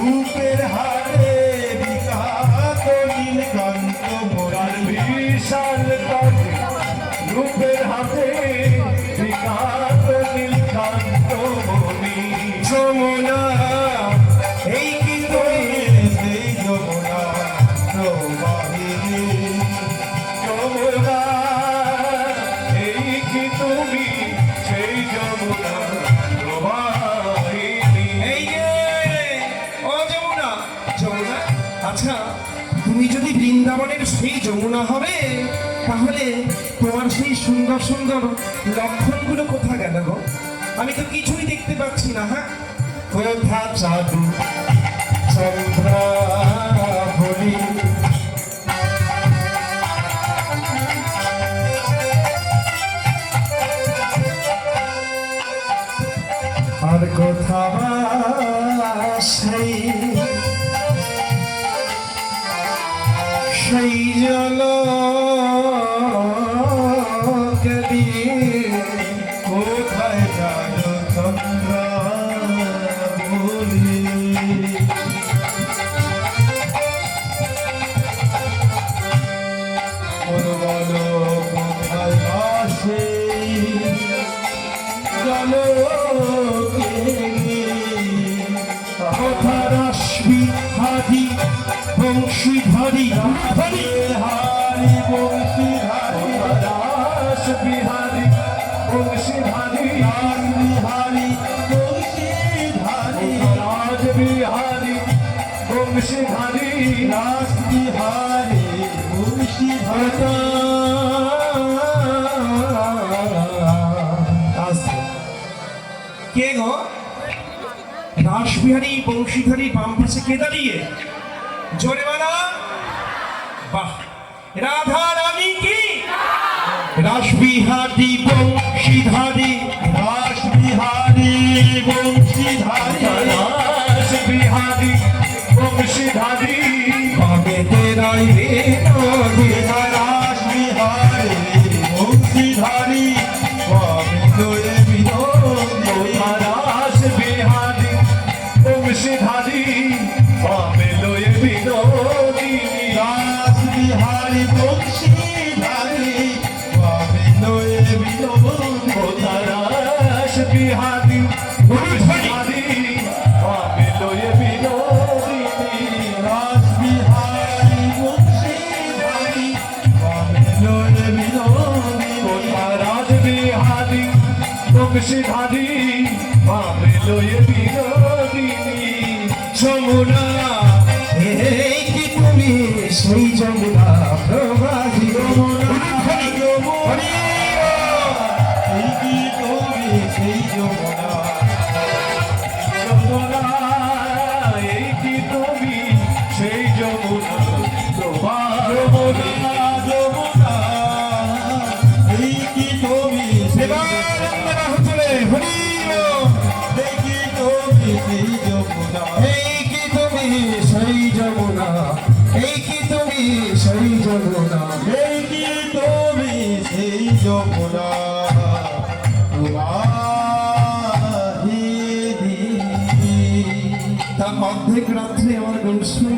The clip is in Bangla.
রূপের হাতে বিকাত নীল কান্ত মরিয়ার বিশাল রূপের হাতে সেই যমুনা হবে, তাহলে তোমার সেই সুন্দর সুন্দর লক্ষণগুলো কোথা গেল গো? আমি তো কিছুই দেখতে পাচ্ছি না হ্যাঁ? কোথা চাঁদু চন্দ্রাবলী আর কোথা সেই সেই জল বংশী ধরি ধরি হারি বংশী ধারি রাস বিহারি, বংশী ধারি রাস বিহারি, বংশী ধারি রাজ বিহারি, বংশী ধারি রাস বিহারি, বংশী ধারি আসতে কে গো? রাসবিহারী বংশীধারী বাম পাশে কে দাঁড়িয়ে? জোরে বানা বাহ। রাধা রানী কি? রাসবিহারী বংশীধারী রাস বিহারি বংশী ধারি রাস বিহারি বংশী ধারি পাবে তেরাই রে বিহারি বিহারি বংশী ধারি পাবে লয়ে বিনোদিনী রাস বিহারি বিনোদী রাজ লয়ে যমুনা এই কি তুমি সেই যমুনা সেই যমুনা এই কি অর্ধেক রাত্রে আমার শুনে